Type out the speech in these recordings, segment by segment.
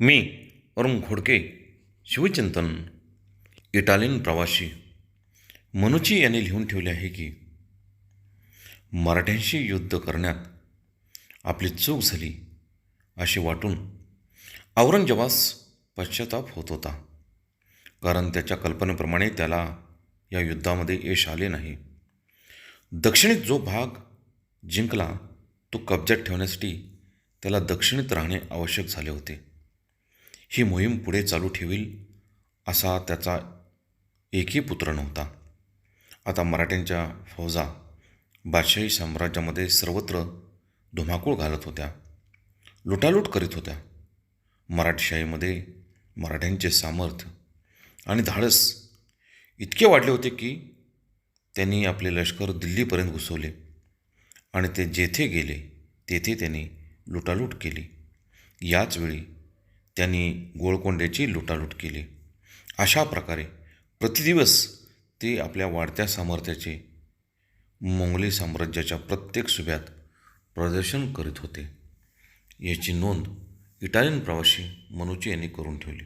मी Arun Ghodke शिवचिंतन Italian प्रवासी. Manucci यांनी लिहून ठेवले आहे की मराठ्यांशी युद्ध करण्यात आपली चूक झाली असे वाटून औरंगजेबास पश्चाताप होत होता. कारण त्याच्या कल्पनेप्रमाणे त्याला या युद्धामध्ये यश आले नाही. दक्षिणेत जो भाग जिंकला तो कब्जात ठेवण्यासाठी त्याला दक्षिणेत राहणे आवश्यक झाले होते. ही मोहीम पुढे चालू ठेवील असा त्याचा एकही पुत्र नव्हता. आता मराठ्यांच्या फौजा बादशाही साम्राज्यामध्ये सर्वत्र धुमाकूळ घालत होत्या. लुटालूट करीत होत्या. मराठीशाहीमध्ये मराठ्यांचे सामर्थ्य आणि धाडस इतके वाढले होते की त्यांनी आपले लष्कर दिल्लीपर्यंत घुसवले आणि ते जेथे गेले तेथे त्यांनी लुटालूट केली. याचवेळी त्यांनी गोळकोंड्याची लुटालूट केली. अशा प्रकारे प्रतिदिवस ते आपल्या वाढत्या सामर्थ्याचे मोंगली साम्राज्याच्या प्रत्येक सुभ्यात प्रदर्शन करीत होते. याची नोंद इटालियन प्रवासी मनुची यांनी करून ठेवली.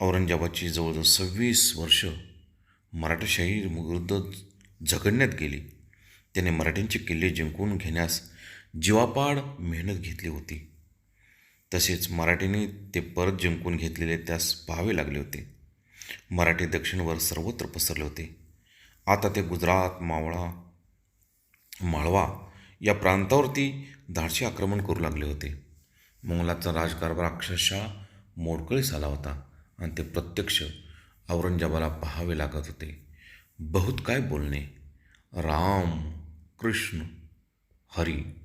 औरंगजेबाची जवळजवळ सव्वीस वर्ष मराठाशाही विरुद्ध झगडण्यात गेली. त्याने मराठ्यांचे किल्ले जिंकून घेण्यास जीवापाड मेहनत घेतली होती. तसेच मराठीने ते परत जिंकून घेतलेले त्यास पाहावे लागले होते. मराठी दक्षिणवर सर्वत्र पसरले होते. आता ते गुजरात मावळा माळवा या प्रांतावरती धाडशी आक्रमण करू लागले होते. मोंगलाचा राजकारभार अक्षरशः मोडकळीस आला होता आणि ते प्रत्यक्ष औरंगजेबाला पाहावे लागत होते. बहुत काय बोलणे? राम कृष्ण हरी